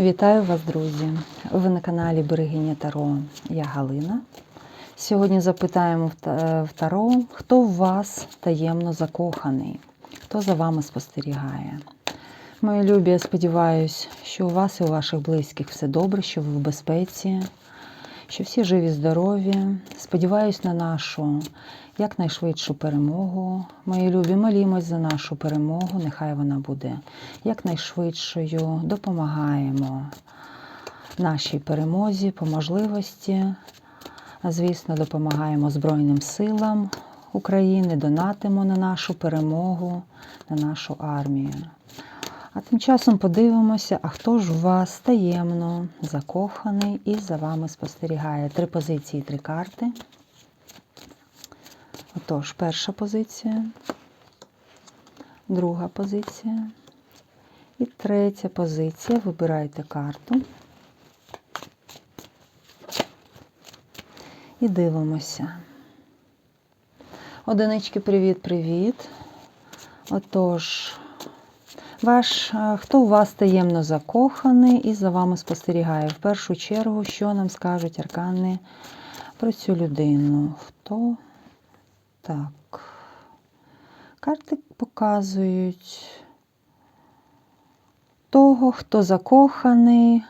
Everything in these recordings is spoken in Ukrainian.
Вітаю вас, друзі! Ви на каналі Берегиня Таро. Я Галина. Сьогодні запитаємо в Таро, хто в вас таємно закоханий, хто за вами спостерігає. Мої любі, я сподіваюся, що у вас і у ваших близьких все добре, що ви в безпеці, що всі живі, здорові. Сподіваюсь на нашу якнайшвидшу перемогу. Мої любі, молімось за нашу перемогу. Нехай вона буде якнайшвидшою. Допомагаємо нашій перемозі по можливості. Звісно, допомагаємо Збройним силам України, донатимо на нашу перемогу, на нашу армію. А тим часом подивимося, а хто ж у вас таємно закоханий і за вами спостерігає. Три позиції, три карти. Отож, перша позиція, друга позиція і третя позиція. Вибирайте карту. І дивимося. Одинички, привіт-привіт. Отож, ваш, е, хто у вас таємно закоханий і за вами спостерігає? В першу чергу, що нам скажуть аркани про цю людину? Хто? Так. Карти показують того, хто закоханий.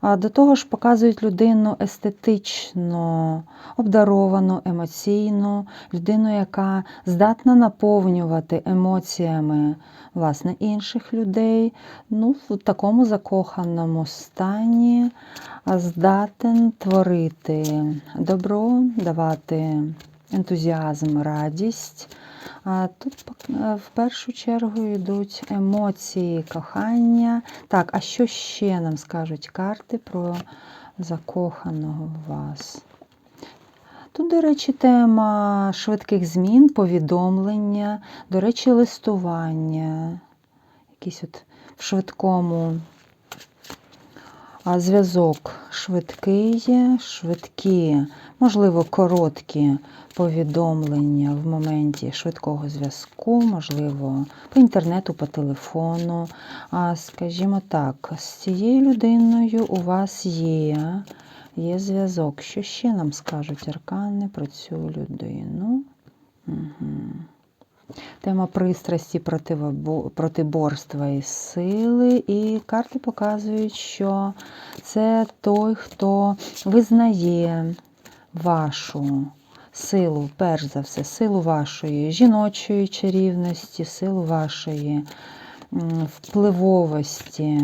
А до того ж показують людину естетично обдаровану, емоційну, людину, яка здатна наповнювати емоціями власне інших людей. Ну, в такому закоханому стані здатен творити добро, давати ентузіазм, радість. А Тут в першу чергу йдуть емоції, кохання. Так, а що ще нам скажуть карти про закоханого в вас? Тут, до речі, тема швидких змін, повідомлення, до речі, листування. Якийсь от в швидкому зв'язок швидкий, швидкі, можливо, короткі повідомлення в моменті швидкого зв'язку, можливо, по інтернету, по телефону. А скажімо так, з цією людиною у вас є, є зв'язок. Що ще нам скажуть аркани про цю людину? Угу. Тема пристрасті, протиборства і сили. І карти показують, що це той, хто визнає вашу силу, перш за все, силу вашої жіночої чарівності, силу вашої впливовості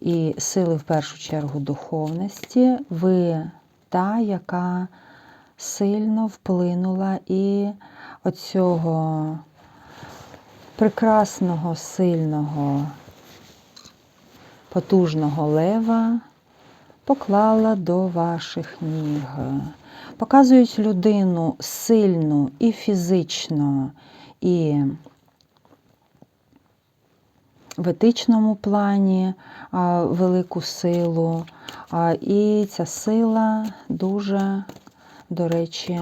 і сили, в першу чергу, духовності. Ви та, яка сильно вплинула і оцього прекрасного, сильного, потужного лева поклала до ваших ніг. Показують людину сильну і фізично, і в етичному плані а, велику силу. А, І ця сила дуже, до речі,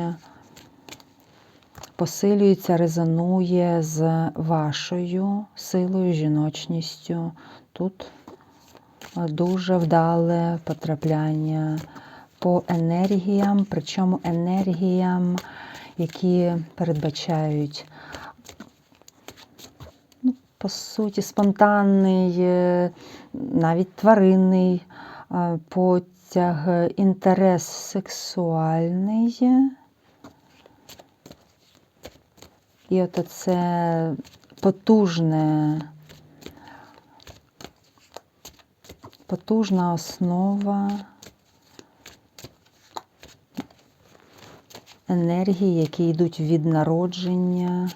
посилюється, резонує з вашою силою, жіночністю. Тут дуже вдале потрапляння по енергіям, причому енергіям, які передбачають, ну, по суті, спонтанний, е, навіть тваринний е, потяг, інтерес сексуальний. І от це потужне, потужна основа енергії, які йдуть від народження,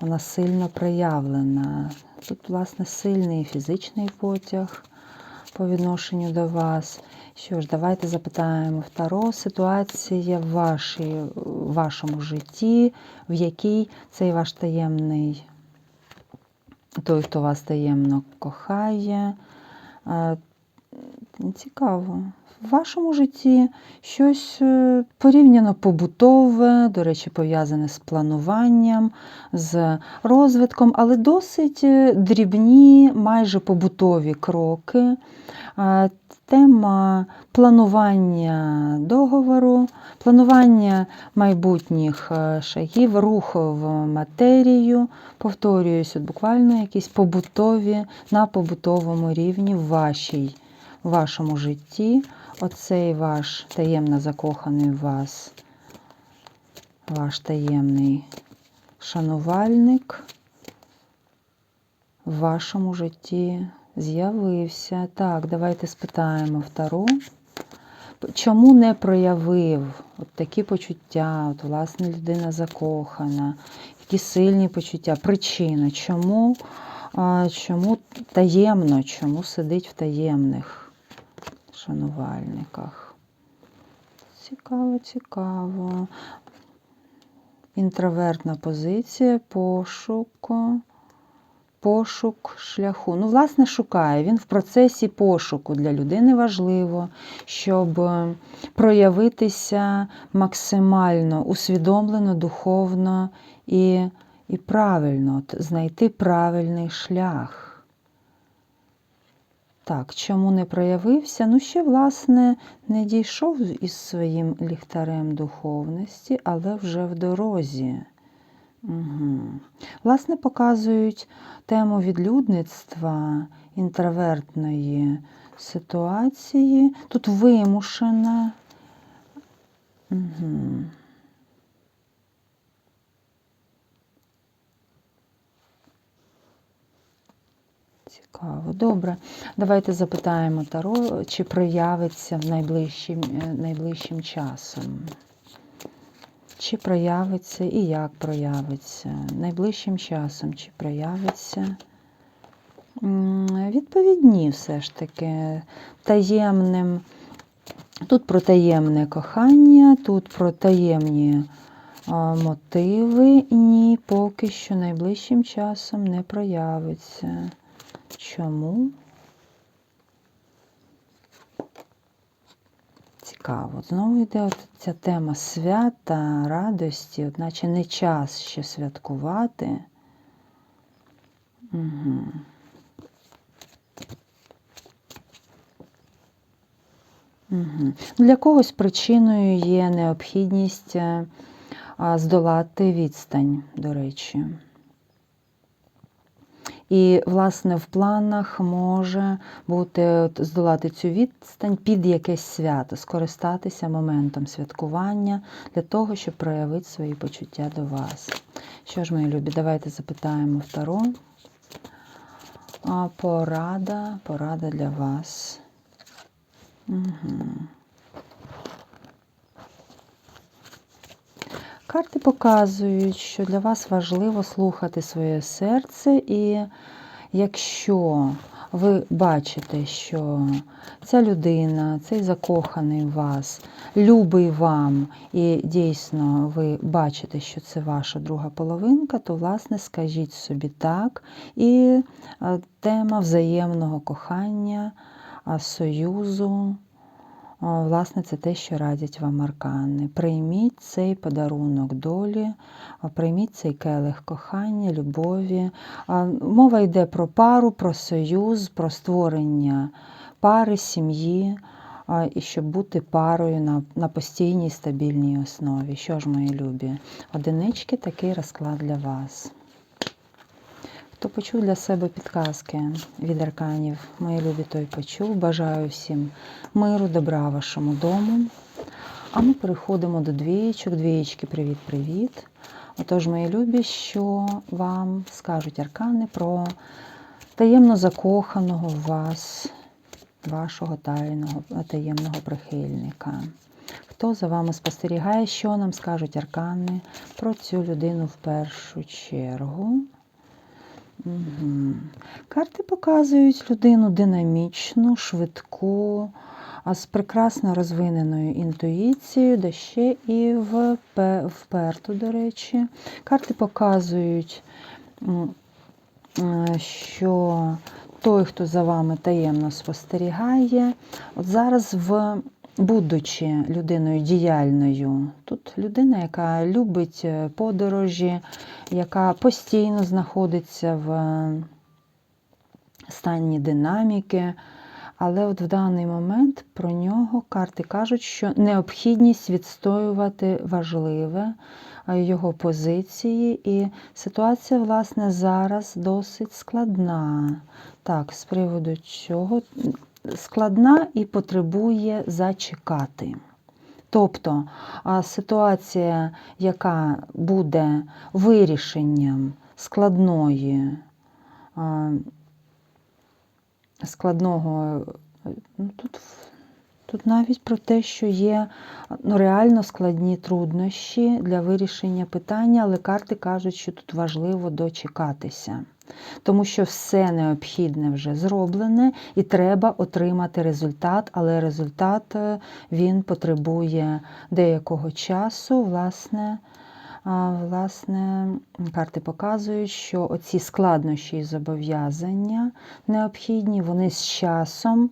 вона сильно проявлена. Тут, власне, сильний фізичний потяг по відношенню до вас. Що ж, давайте запитаємо Таро ситуація в, вашій, вашому житті, в якій цей ваш таємний, той, хто вас таємно кохає, е, Цікаво. В вашому житті щось е, порівняно побутове, до речі, пов'язане з плануванням, з розвитком, але досить е, дрібні, майже побутові кроки. Тема планування договору, планування майбутніх е, шагів, рух в матерію. Повторююсь, от буквально якісь побутові на побутовому рівні в вашій, в вашому житті. Оцей ваш таємно закоханий в вас, ваш таємний шанувальник в вашому житті з'явився. Так, давайте спитаємо втору. Чому не проявив от такі почуття, от власне людина закохана, які сильні почуття, причина, чому, чому таємно, чому сидить в таємних шанувальниках? Цікаво, цікаво. Інтровертна позиція, пошук, пошук шляху. Ну, власне, шукає. Він в процесі пошуку для людини важливо, щоб проявитися максимально усвідомлено, духовно і, і правильно, знайти правильний шлях. Так, чому не проявився? Ну, ще, власне, не дійшов із своїм ліхтарем духовності, але вже в дорозі. Угу. Власне, показують тему відлюдництва, інтровертної ситуації. Тут вимушена. Угу. Цікаво. Добре. Давайте запитаємо Таро, чи проявиться в найближчим, е, найближчим часом. Чи проявиться і як проявиться? Найближчим часом чи проявиться? Відповідні все ж таки таємним. Тут про таємне кохання, тут про таємні мотиви. Ні, поки що найближчим часом не проявиться. Чому? Цікаво. Знову йде от ця тема свята, радості, от наче не час ще святкувати. Угу. Угу. Для когось причиною є необхідність е, здолати відстань, до речі. І, власне, в планах може бути от, здолати цю відстань під якесь свято, скористатися моментом святкування для того, щоб проявити свої почуття до вас. Що ж, мої любі, давайте запитаємо Таро. Порада, порада для вас. Угу. Карти показують, що для вас важливо слухати своє серце, і якщо ви бачите, що ця людина, цей закоханий в вас, любий вам, і дійсно ви бачите, що це ваша друга половинка, то, власне, скажіть собі так. І е, тема взаємного кохання, союзу. Власне, це те, що радять вам аркани. Прийміть цей подарунок долі, прийміть цей келих кохання, любові. Мова йде про пару, про союз, про створення пари, сім'ї, і щоб бути парою на на постійній стабільній основі. Що ж, мої любі? Одинички такий розклад для вас. Хто почув для себе підказки від арканів, мої любі, той почув. Бажаю всім миру, добра вашому дому. А ми переходимо до двієчок. Двієчки, привіт-привіт. Отож, мої любі, що вам скажуть аркани про таємно закоханого в вас, вашого тайного, таємного прихильника. Хто за вами спостерігає, що нам скажуть аркани про цю людину в першу чергу? Карти показують людину динамічну, швидку, з прекрасно розвиненою інтуїцією, де ще і вперту, до речі. Карти показують, що той, хто за вами таємно спостерігає, от зараз в. Будучи людиною діяльною, тут людина, яка любить е, подорожі, яка постійно знаходиться в е, стані динаміки, але от в даний момент про нього карти кажуть, що необхідність відстоювати важливе е, його позиції, і ситуація, власне, зараз досить складна. Так, з приводу чого складна і потребує зачекати. Тобто ситуація, яка буде вирішенням складної, складного, ну, тут, тут навіть про те, що є ну, реально складні труднощі для вирішення питання, але карти кажуть, що тут важливо дочекатися тому що все необхідне вже зроблене, і треба отримати результат, але результат е, він потребує деякого часу. Власне, власне, карти показують, що оці складнощі і зобов'язання необхідні, вони з часом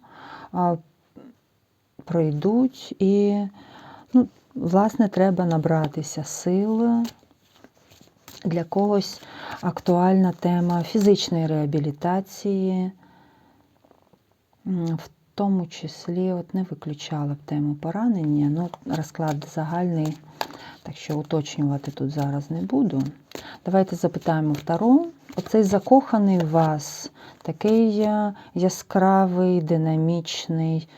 пройдуть і, ну, власне, треба набратися сили. Для когось актуальна тема фізичної реабілітації, в тому числі от не виключала б тему поранення, ну, розклад загальний, так що уточнювати тут зараз не буду. Давайте запитаємо Таро. Оцей закоханий вас, такий е, яскравий, динамічний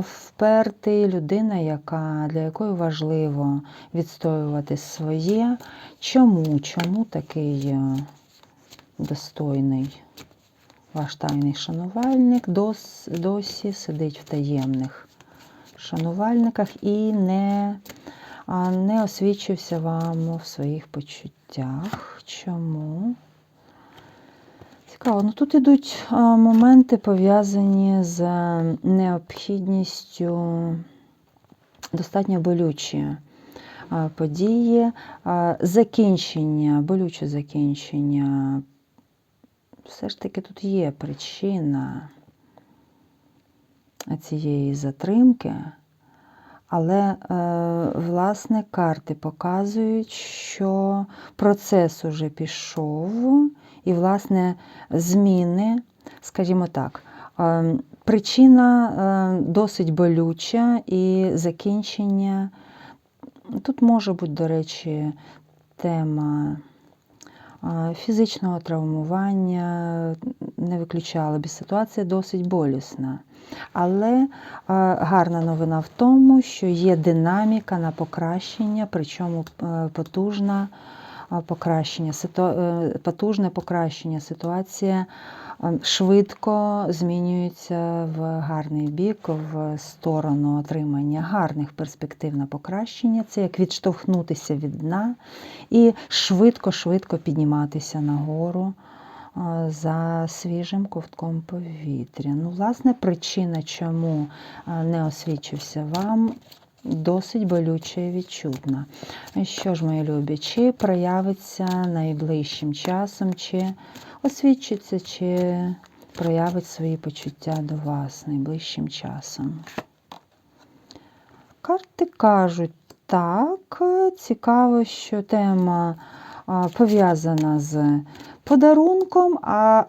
впертий, людина, яка, для якої важливо відстоювати своє. Чому? Чому такий е, достойний ваш тайний шанувальник дос, досі сидить в таємних шанувальниках і не, не освічився вам в своїх почуттях? Чому? Цікаво, ну тут ідуть моменти пов'язані з необхідністю достатньо болючі події, закінчення, болюче закінчення. Все ж таки тут є причина цієї затримки, але, е, власне, карти показують, що процес уже пішов, і, власне, зміни, скажімо так, е, причина е, досить болюча і закінчення. Тут може бути, до речі, тема е, фізичного травмування, не виключала б ситуація досить болісна. Але гарна новина в тому, що є динаміка на покращення, причому потужна покращення, е, потужне покращення. Ситуація швидко змінюється в гарний бік, в сторону отримання гарних перспектив на покращення. Це як відштовхнутися від дна і швидко-швидко підніматися нагору. За свіжим ковтком повітря. Ну, власне, причина, чому не освічився вам, досить болюча і відчутна. Що ж, мої любі, чи проявиться найближчим часом, чи освідчиться, чи проявить свої почуття до вас найближчим часом? Карти кажуть, так, цікаво, що тема пов'язана з подарунком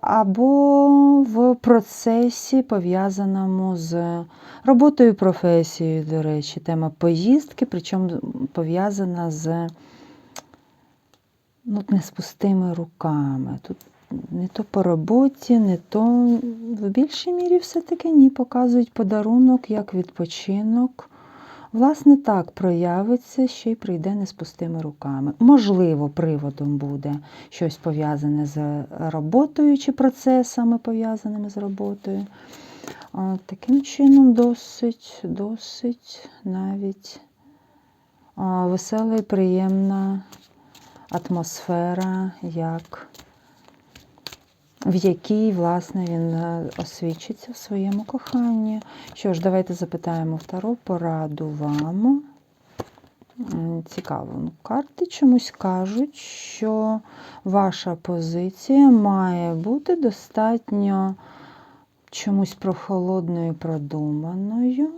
або в процесі, пов'язаному з роботою професією, до речі, тема поїздки, причому пов'язана з ну, не з пустими руками. Тут не то по роботі, не то в більшій мірі все-таки ні, показують подарунок як відпочинок. Власне, так проявиться, ще й прийде не з пустими руками. Можливо, приводом буде щось пов'язане з роботою чи процесами, пов'язаними з роботою. Таким чином, досить, досить навіть весела і приємна атмосфера, як в якій, власне, він е, освічиться в своєму коханні. Що ж, давайте запитаємо втору пораду вам. Цікаво, ну, карти чомусь кажуть, що ваша позиція має бути достатньо чомусь прохолодною, продуманою.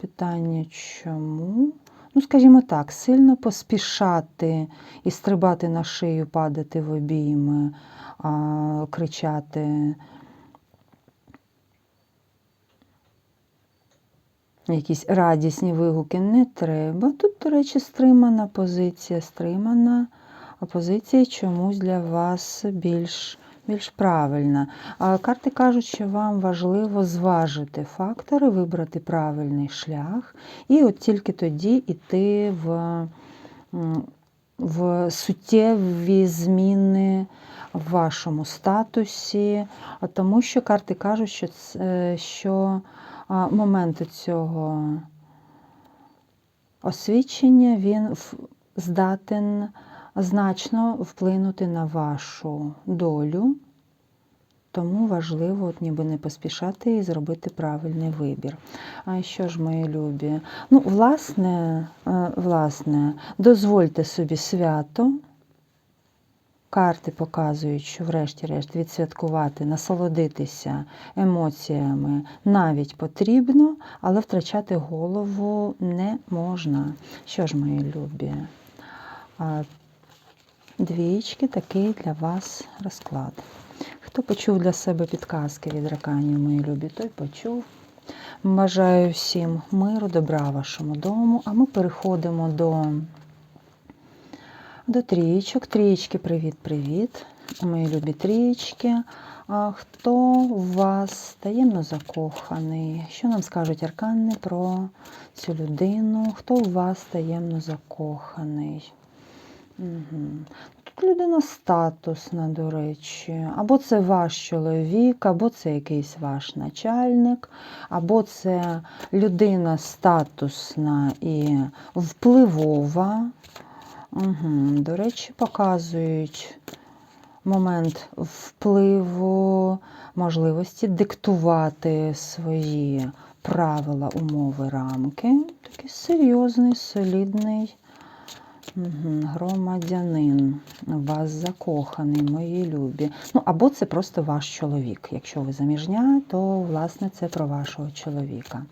Питання чому? Ну, скажімо так, сильно поспішати і стрибати на шию, падати в обійми, кричати. Якісь радісні вигуки не треба. Тут, до речі, стримана позиція, стримана позиція чомусь для вас більш більш правильна. А карти кажуть, що вам важливо зважити фактори, вибрати правильний шлях, і от тільки тоді йти в, в суттєві зміни в вашому статусі, тому що карти кажуть, що, це, що момент цього освічення він здатен значно вплинути на вашу долю, тому важливо от ніби не поспішати і зробити правильний вибір. А що ж, мої любі? Ну, власне, е, власне, дозвольте собі свято. Карти показують, що врешті-решт відсвяткувати, насолодитися емоціями навіть потрібно, але втрачати голову не можна. Що ж, мої любі? Двічки такий для вас розклад. Хто почув для себе підказки від раканів, мої любі, той почув. Бажаю всім миру, добра вашому дому, а ми переходимо до, до трієчок. Трієчки, привіт-привіт. Мої любі трієчки. А хто у вас таємно закоханий? Що нам скажуть аркани про цю людину? Хто у вас таємно закоханий? Угу. Тут людина статусна, до речі. Або це ваш чоловік, або це якийсь ваш начальник, або це людина статусна і впливова. Угу. До речі, показують момент впливу, можливості диктувати свої правила, умови, рамки. Такий серйозний, солідний. Громадянин, вас закоханий, мої любі. Ну, або це просто ваш чоловік. Якщо ви заміжня, то, власне, це про вашого чоловіка.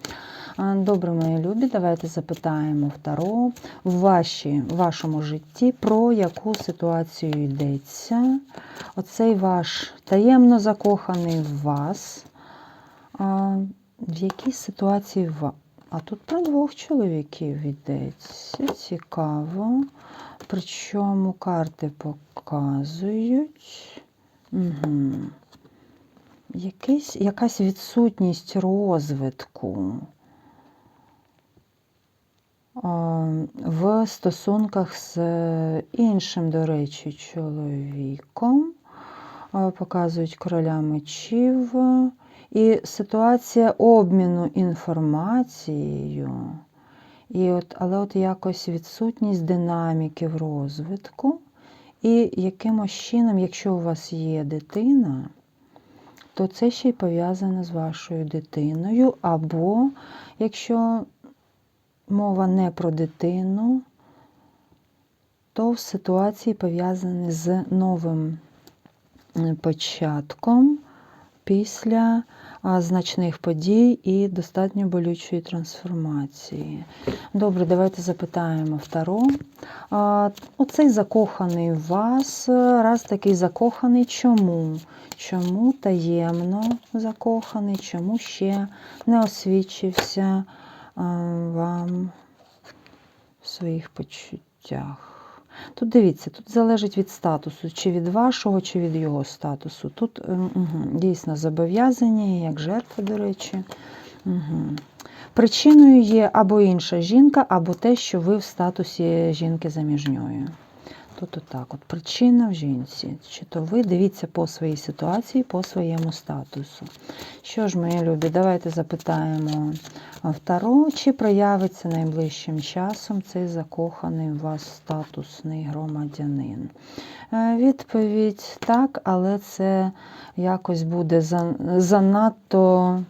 Добре, мої любі, давайте запитаємо в Таро в ваші, вашому житті, про яку ситуацію йдеться. Оцей ваш таємно закоханий в вас. В якій ситуації в а тут про двох чоловіків йдеться. Цікаво. Причому карти показують. Угу. Якийсь, якась відсутність розвитку в стосунках з іншим, до речі, чоловіком. Показують короля мечів. І ситуація обміну інформацією, і от, але от якось відсутність динаміки в розвитку. І якимось чином, якщо у вас є дитина, то це ще й пов'язане з вашою дитиною. Або якщо мова не про дитину, то в ситуації пов'язані з новим початком після значних подій і достатньо болючої трансформації. Добре, давайте запитаємо Таро. Оцей закоханий вас, раз такий закоханий, чому? Чому таємно закоханий, чому ще не освічився вам в своїх почуттях? Тут дивіться, тут залежить від статусу, чи від вашого, чи від його статусу. Тут угу, дійсно зобов'язані, як жертва, до речі. Угу. Причиною є або інша жінка, або те, що ви в статусі жінки заміжньої. Тут отак, от причина в жінці. Чи то ви дивіться по своїй ситуації, по своєму статусу. Що ж, мої любі, давайте запитаємо в Таро, чи проявиться найближчим часом цей закоханий у вас статусний громадянин. Відповідь так, але це якось буде занадто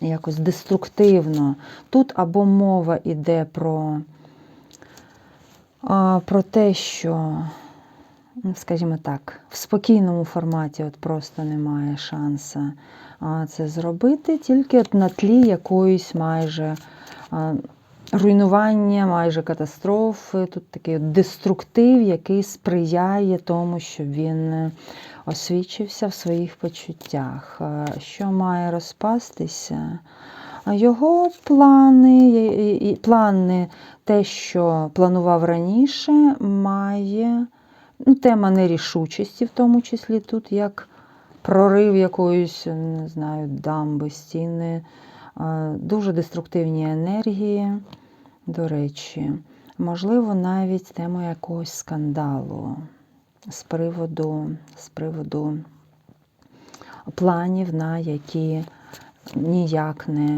якось деструктивно. Тут або мова йде про про те, що ну, скажімо так, в спокійному форматі от просто немає шансу це зробити, тільки от на тлі якоїсь майже руйнування, майже катастрофи. Тут такий от деструктив, який сприяє тому, щоб він освічився в своїх почуттях. Що має розпастися? Його плани, і плани, те, що планував раніше, має ну, тема нерішучості, в тому числі тут, як прорив якоїсь, не знаю, дамби, стіни, дуже деструктивні енергії. До речі, можливо, навіть тема якогось скандалу з приводу, з приводу планів, на які ніяк не,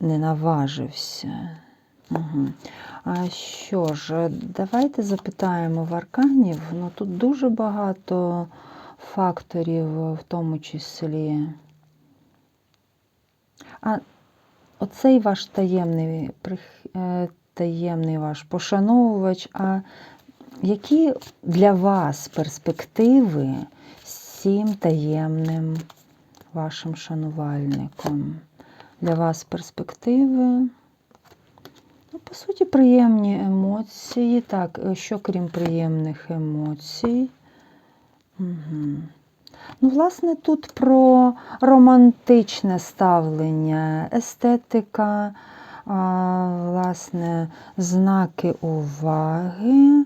не наважився. Угу. А що ж, давайте запитаємо в арканів. Ну, тут дуже багато факторів, в тому числі. А оцей ваш таємний, е, таємний ваш пошановувач, а які для вас перспективи цим таємним вашим шанувальником? Для вас перспективи? Ну, по суті, приємні емоції. Так, е, що крім приємних емоцій? Угу. Ну, власне, тут про романтичне ставлення, естетика, а, власне, знаки уваги.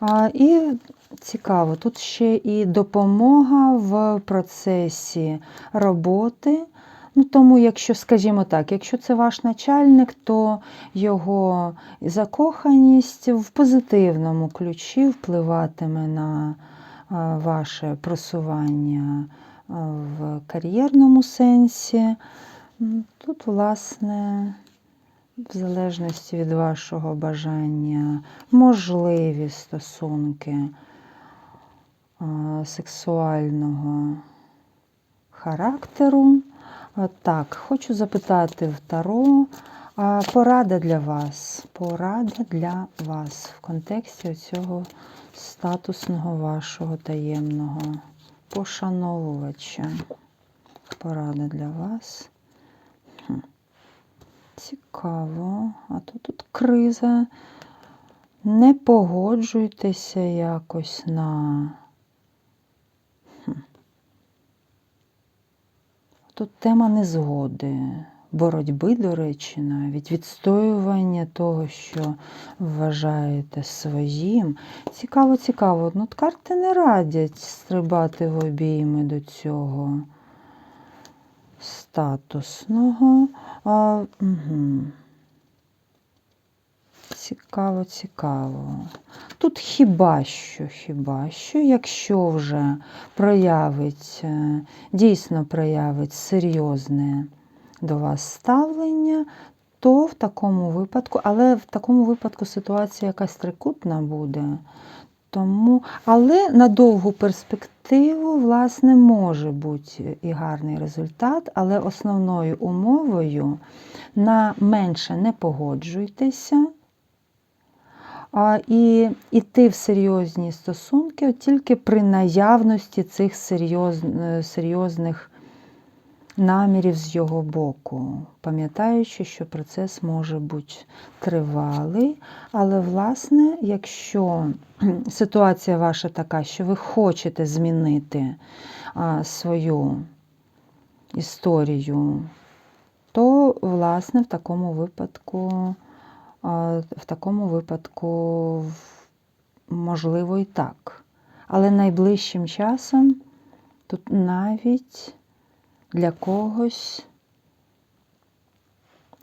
А, і цікаво, тут ще і допомога в процесі роботи. Ну, тому, якщо, скажімо так, якщо це ваш начальник, то його закоханість в позитивному ключі впливатиме на ваше просування в кар'єрному сенсі. Тут, власне, в залежності від вашого бажання, можливі стосунки сексуального характеру. Так, хочу запитати в Таро, порада для вас. Порада для вас в контексті цього статусного вашого таємного пошановувача. Порада для вас. Цікаво. А то тут криза. Не погоджуйтеся якось на. Тут тема незгоди, боротьби, до речі, навіть відстоювання того, що вважаєте своїм. Цікаво, цікаво. Ну, карти не радять стрибати в обійми до цього статусного. А, угу. Цікаво, цікаво. Тут хіба що, хіба що, якщо вже проявить, дійсно проявить серйозне до вас ставлення, то в такому випадку, але в такому випадку ситуація якась трикутна буде. Тому, але на довгу перспективу, власне, може бути і гарний результат, але основною умовою на менше не погоджуйтеся. А, і йти в серйозні стосунки тільки при наявності цих серйоз, е, серйозних намірів з його боку, пам'ятаючи, що процес може бути тривалий, але, власне, якщо ситуація ваша така, що ви хочете змінити а, свою історію, то, власне, в такому випадку. В такому випадку можливо і так. Але найближчим часом тут навіть для когось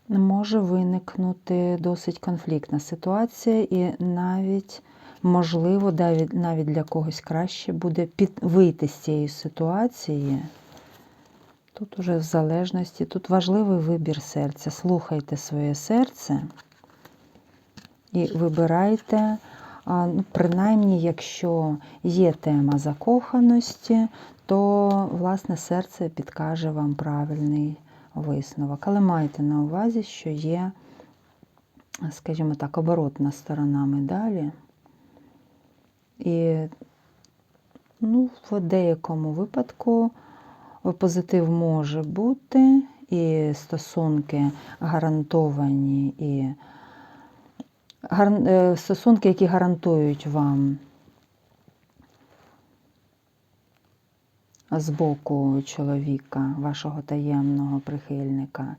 може виникнути досить конфліктна ситуація, і навіть, можливо, навіть для когось краще буде під, вийти з цієї ситуації. Тут уже в залежності, тут важливий вибір серця. Слухайте своє серце. І вибирайте, ну, принаймні, якщо є тема закоханості, то власне серце підкаже вам правильний висновок. Але майте на увазі, що є скажімо так, оборотна сторона медалі. І ну, в деякому випадку позитив може бути, і стосунки гарантовані, і е, стосунки, які гарантують вам з боку чоловіка, вашого таємного прихильника,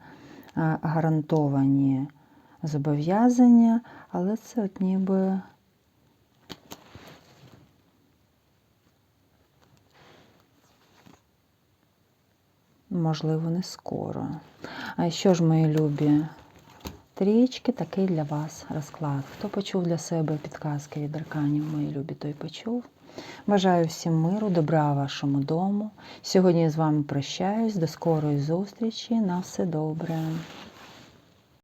гарантовані зобов'язання, але це от ніби можливо не скоро. А що ж, мої любі? Трієчки, такий для вас розклад. Хто почув для себе підказки від арканів, мої любі, той почув. Бажаю всім миру, добра вашому дому. Сьогодні я з вами прощаюсь. До скорої зустрічі. На все добре.